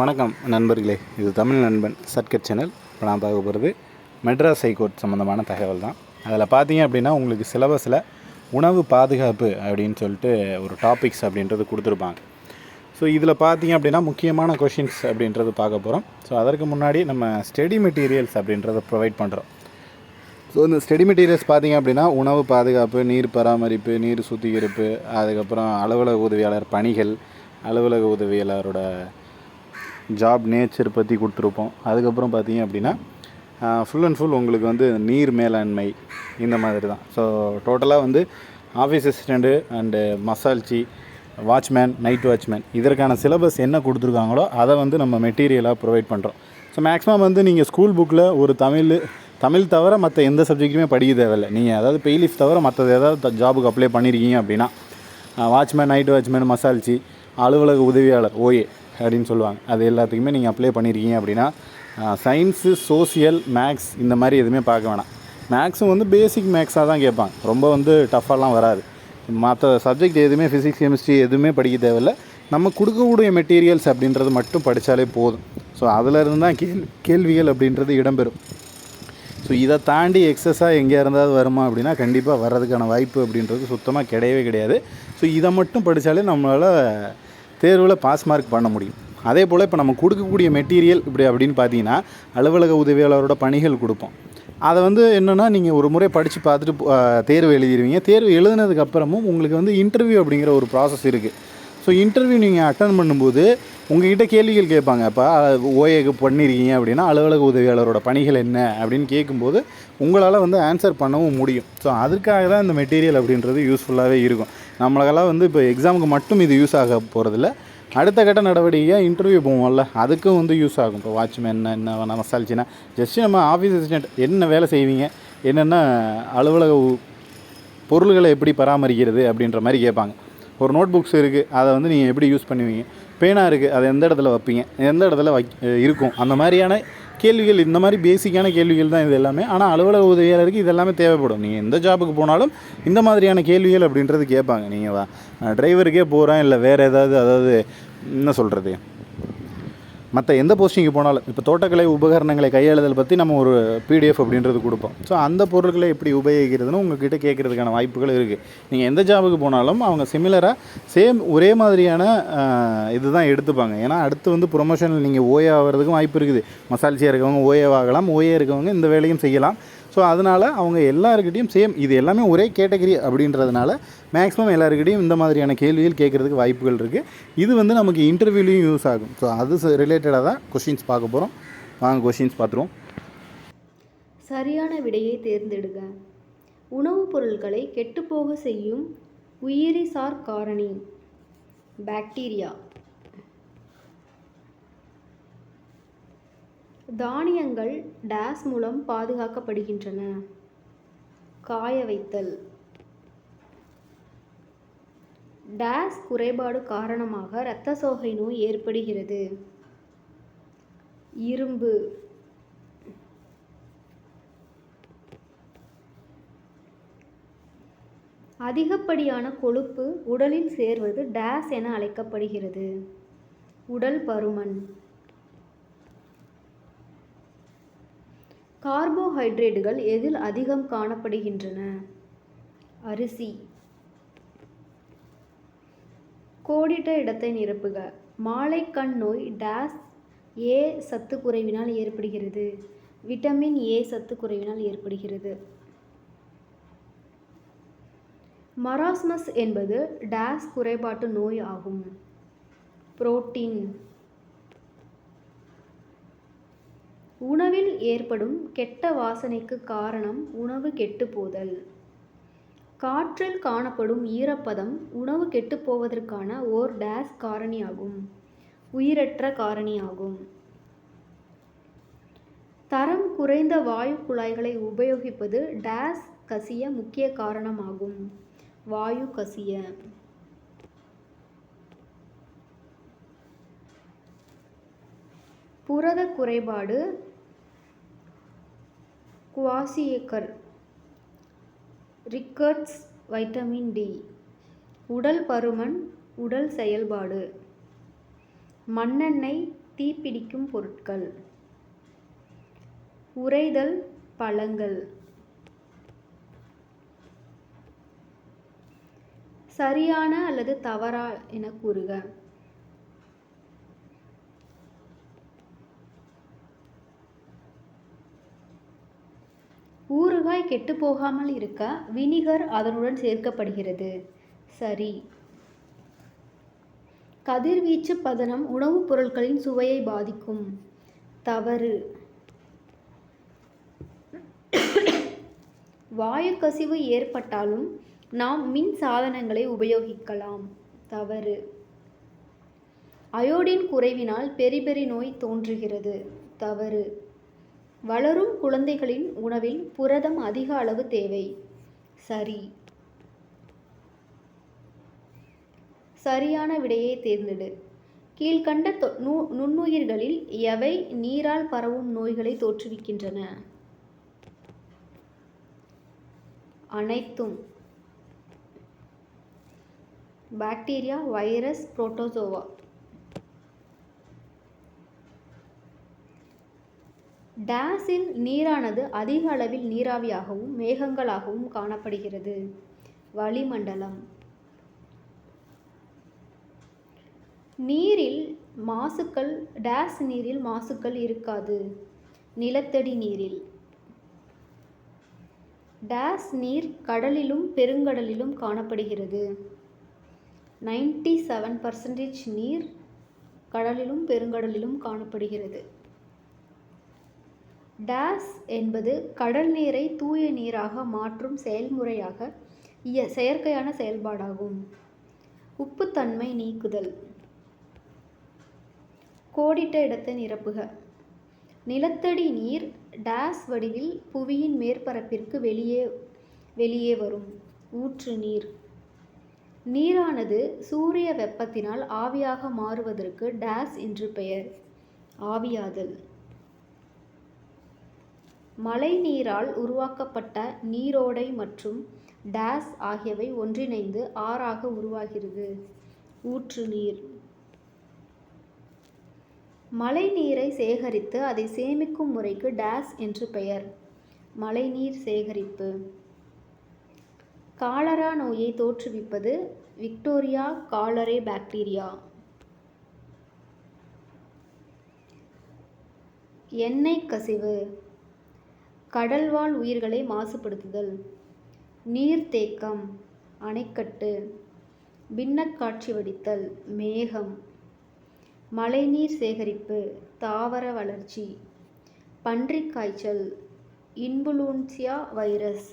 வணக்கம் நண்பர்களே. இது தமிழ் நண்பன் சர்க்கட் சேனல். இப்போ நான் பார்க்க போகிறது மெட்ராஸ் ஹைகோர்ட் சம்மந்தமான தகவல் தான். அதில் பார்த்தீங்க அப்படின்னா உங்களுக்கு சிலபஸில் உணவு பாதுகாப்பு அப்படின்னு சொல்லிட்டு ஒரு டாபிக்ஸ் அப்படின்றது கொடுத்துருப்பாங்க. ஸோ இதில் பார்த்தீங்க அப்படின்னா முக்கியமான கொஷின்ஸ் அப்படின்றது பார்க்க போகிறோம். ஸோ அதற்கு முன்னாடி நம்ம ஸ்டடி மெட்டீரியல்ஸ் அப்படின்றத ப்ரொவைட் பண்ணுறோம். ஸோ இந்த ஸ்டடி மெட்டீரியல்ஸ் பார்த்தீங்க அப்படின்னா உணவு பாதுகாப்பு நீர் பராமரிப்பு நீர் சுத்திகரிப்பு அதுக்கப்புறம் அலுவலக உதவியாளர் பணிகள் அலுவலக உதவியாளரோட ஜாப் நேச்சர் பற்றி கொடுத்துருப்போம். அதுக்கப்புறம் பார்த்தீங்க அப்படின்னா ஃபுல் அண்ட் ஃபுல் உங்களுக்கு வந்து நீர் மேலாண்மை இந்த மாதிரி தான் ஸோ டோட்டலாக வந்து ஆஃபீஸ் அசிஸ்டண்ட்டு அண்டு மசால்ச்சி வாட்ச்மேன் நைட் வாட்ச்மேன் இதற்கான சிலபஸ் என்ன கொடுத்துருக்காங்களோ அதை வந்து நம்ம மெட்டீரியலாக ப்ரொவைட் பண்ணுறோம் ஸோ மேக்ஸிமம் வந்து நீங்கள் ஸ்கூல் புக்கில் ஒரு தமிழ் தமிழ் தவிர மற்ற எந்த சப்ஜெக்ட்டுமே படிக்க தேவையில்லை. நீங்கள் அதாவது பெய்லிஃப் தவிர மற்றது ஏதாவது ஜாபுக்கு அப்ளை பண்ணியிருக்கீங்க அப்படின்னா வாட்ச்மேன் நைட் வாட்ச்மேன் மசால்ச்சி அலுவலக உதவியாளர் ஓஏ அப்படின்னு சொல்லுவாங்க. அது எல்லாத்துக்குமே நீங்கள் அப்ளை பண்ணியிருக்கீங்க அப்படின்னா சயின்ஸு சோசியல் மேக்ஸ் இந்த மாதிரி எதுவுமே பார்க்க வேணாம். மேக்ஸும் வந்து பேசிக் மேக்ஸாக தான் கேட்பாங்க. ரொம்ப வந்து டஃப்பாலாம் வராது. மற்ற சப்ஜெக்ட் எதுவுமே ஃபிசிக்ஸ் கெமிஸ்ட்ரி எதுவுமே படிக்க தேவையில்ல. நம்ம கொடுக்கக்கூடிய மெட்டீரியல்ஸ் அப்படின்றது மட்டும் படித்தாலே போதும். ஸோ அதிலிருந்து தான் கேள்வி கேள்விகள் அப்படின்றது இடம்பெறும். ஸோ இதை தாண்டி எக்ஸஸாக எங்கே இருந்தாவது வருமா அப்படின்னா கண்டிப்பாக வர்றதுக்கான வாய்ப்பு அப்படின்றது சுத்தமாக கிடையவே கிடையாது. ஸோ இதை மட்டும் படித்தாலே நம்மளால் தேர்வில் பாஸ் மார்க் பண்ண முடியும். அதே போல் இப்போ நம்ம கொடுக்கக்கூடிய மெட்டீரியல் இப்படி அப்படின்னு பார்த்தீங்கன்னா அலுவலக உதவியாளரோட பணிகள் கொடுப்போம். அதை வந்து என்னென்னா நீங்கள் ஒரு முறை படித்து பார்த்துட்டு தேர்வு எழுதிடுவீங்க தேர்வு எழுதுனதுக்கப்புறமும் உங்களுக்கு வந்து இன்டர்வியூ அப்படிங்கிற ஒரு ப்ராசஸ் இருக்குது ஸோ இன்டர்வியூ நீங்கள் அட்டன் பண்ணும்போது உங்ககிட்ட கேள்விகள் கேட்பாங்க. இப்போ ஓஏக்கு பண்ணியிருக்கீங்க அப்படின்னா அலுவலக உதவியாளரோட பணிகள் என்ன அப்படின்னு கேட்கும்போது உங்களால் வந்து ஆன்சர் பண்ணவும் முடியும். ஸோ அதுக்காக தான் இந்த மெட்டீரியல் அப்படின்றது யூஸ்ஃபுல்லாகவே இருக்கும். நம்மளுக்கெல்லாம் வந்து இப்போ எக்ஸாமுக்கு மட்டும் இது யூஸ் ஆக போகிறதில்ல அடுத்த கட்ட நடவடிக்கையாக இன்டர்வியூ போவோம்ல அதுக்கும் வந்து யூஸ் ஆகும். இப்போ வாட்ச்மேன் என்ன என்ன வேணா ஜஸ்ட்டு ஜஸ்ட் நம்ம ஆஃபீஸ் அசிஸ்டன்ட் என்ன வேலை செய்வீங்க என்னென்ன அலுவலக பொருள்களை எப்படி பராமரிக்கிறது அப்படின்ற மாதிரி கேட்பாங்க. ஒரு நோட் புக்ஸ் இருக்குது அதை வந்து நீங்கள் எப்படி யூஸ் பண்ணுவீங்க? பேனா இருக்குது அதை எந்த இடத்துல வைப்பீங்க? எந்த இடத்துல வை இருக்கும்? அந்த மாதிரியான கேள்விகள் இந்த மாதிரி பேசிக்கான கேள்விகள் தான் இது எல்லாமே. ஆனால் அலுவலக உதவியாளருக்கு இது எல்லாமே தேவைப்படும். நீங்கள் எந்த ஜாபுக்கு போனாலும் இந்த மாதிரியான கேள்விகள் அப்படின்றது கேட்பாங்க. நீங்கள் டிரைவருக்கே போகிறேன் இல்லை வேறு ஏதாவது அதாவது என்ன சொல்கிறது மற்ற எந்த போஸ்டிங்கு போனாலும் இப்போ தோட்டக்கலை உபகரணங்களை கையாளுதல் பற்றி நம்ம ஒரு பிடிஎஃப் அப்படின்றது கொடுப்போம். ஸோ அந்த பொருட்களை எப்படி உபயோகிக்கிறதுன்னு உங்ககிட்ட கேட்குறதுக்கான வாய்ப்புகள் இருக்குது நீங்கள் எந்த ஜாபுக்கு போனாலும் அவங்க சிமிலராக சேம் ஒரே மாதிரியான இதுதான் எடுத்துப்பாங்க. ஏன்னா அடுத்து வந்து ப்ரொமோஷனில் நீங்கள் ஓஏ ஆகிறதுக்கும் வாய்ப்பு இருக்குது. மசால்ச்சியாக இருக்கவங்க ஓஏ ஆகலாம். ஓஏ இருக்கவங்க இந்த வேலையும் செய்யலாம். ஸோ அதனால் அவங்க எல்லாருக்கிட்டையும் சேம் இது எல்லாமே ஒரே கேட்டகரி அப்படின்றதுனால மேக்ஸிமம் எல்லாருக்கிட்டையும் இந்த மாதிரியான கேள்விகள் கேட்குறதுக்கு வாய்ப்புகள் இருக்குது இது வந்து நமக்கு இன்டர்வியூலையும் யூஸ் ஆகும். ஸோ அது ரிலேட்டடாக தான் கொஷின்ஸ் பார்க்க போகிறோம் வாங்க கொஷின்ஸ் பார்த்துருவோம். சரியான விடையை தேர்ந்தெடுங்க. உணவுப் பொருட்களை கெட்டுப்போக செய்யும் உயிரிசார் காரணி. பாக்டீரியா. தானியங்கள் டேஸ் மூலம் பாதுகாக்கப்படுகின்றன. காய வைத்தல். டேஸ் குறைபாடு காரணமாக இரத்த சோகை நோய் ஏற்படுகிறது. இரும்பு. அதிகப்படியான கொழுப்பு உடலில் சேர்வது டேஸ் என அழைக்கப்படுகிறது. உடல் பருமன். கார்போஹைட்ரேட்டுகள் எதில் அதிகம் காணப்படுகின்றன? அரிசி. கோடிட்ட இடத்தை நிரப்புக. மாலைக்கண் நோய் டேஸ் ஏ சத்து குறைவினால் ஏற்படுகிறது. விட்டமின் ஏ சத்து குறைவினால் ஏற்படுகிறது. மராஸ்மஸ் என்பது டேஸ் குறைபாட்டு நோய் ஆகும். புரோட்டீன். உணவில் ஏற்படும் கெட்ட வாசனைக்கு காரணம் உணவு கெட்டுப்போதல். காற்றில் காணப்படும் ஈரப்பதம் உணவு கெட்டுப்போவதற்கான ஓர் டேஸ் காரணியாகும். உயிரற்ற காரணியாகும். தரம் குறைந்த வாயு குழாய்களை உபயோகிப்பது டேஸ் கசிய முக்கிய காரணமாகும். வாயு கசிய. புரத குறைபாடு குவாசியக்கர் ரிக்கர்ட்ஸ் வைட்டமின் டி. உடல் பருமன் உடல் செயல்பாடு. மண்ணெண்ணெய் தீப்பிடிக்கும் பொருட்கள். உறைதல் பழங்கள். சரியான அல்லது தவறா என கூறுக. ஊறுகாய் கெட்டுப்போகாமல் இருக்க வினிகர் அதனுடன் சேர்க்கப்படுகிறது. சரி. கதிர்வீச்சு பதனம் உணவுப் பொருட்களின் சுவையை பாதிக்கும். தவறு. வாயுக்கசிவு ஏற்பட்டாலும் நாம் மின் சாதனங்களை உபயோகிக்கலாம். தவறு. அயோடின் குறைவினால் பெரிபெரி நோய் தோன்றுகிறது. தவறு. வளரும் குழந்தைகளின் உணவில் புரதம் அதிக அளவு தேவை. சரி. சரியான விடையை தேர்ந்தெடு. கீழ்கண்ட தொ- நு- நுண்ணுயிர்களில் எவை நீரால் பரவும் நோய்களை தோற்றுவிக்கின்றன? அனைத்தும். Bacteria virus protozoa. டேஸில் நீரானது அதிக அளவில் நீராவியாகவும் மேகங்களாகவும் காணப்படுகிறது. வளிமண்டலம். நீரில் மாசுக்கள் டேஸ் நீரில் மாசுக்கள் இருக்காது. நிலத்தடி நீரில். டேஸ் நீர் கடலிலும் பெருங்கடலிலும் காணப்படுகிறது. நைன்டி செவன் பர்சன்டேஜ் நீர் கடலிலும் பெருங்கடலிலும் காணப்படுகிறது. டேஸ் என்பது கடல் நீரை தூய நீராக மாற்றும் செயல்முறையாக இய செயற்கையான செயல்பாடாகும். உப்புத்தன்மை நீக்குதல். கோடிட்ட இடத்தை நிரப்புக. நிலத்தடி நீர் டேஸ் வடிவில் புவியின் மேற்பரப்பிற்கு வெளியே வெளியே வரும். ஊற்று நீர். நீரானது சூரிய வெப்பத்தினால் ஆவியாக மாறுவதற்கு டேஸ் என்று பெயர். ஆவியாதல். மழை நீரால் உருவாக்கப்பட்ட நீரோடை மற்றும் டேஸ் ஆகியவை ஒன்றிணைந்து ஆறாக உருவாகிறது. ஊற்று நீர். மழை நீரை சேகரித்து அதை சேமிக்கும் முறைக்கு டேஸ் என்று பெயர். மழைநீர் சேகரிப்பு. காலரா நோயை தோற்றுவிப்பது விக்டோரியா காலரே பாக்டீரியா. எண்ணெய் கசிவு. கடல்வாழ் உயிர்களை மாசுபடுத்துதல். நீர்த்தேக்கம் அணைக்கட்டு பின்னக்காட்சி வடித்தல் மேகம் மழைநீர் சேகரிப்பு தாவர வளர்ச்சி பன்றிக் காய்ச்சல் வைரஸ்.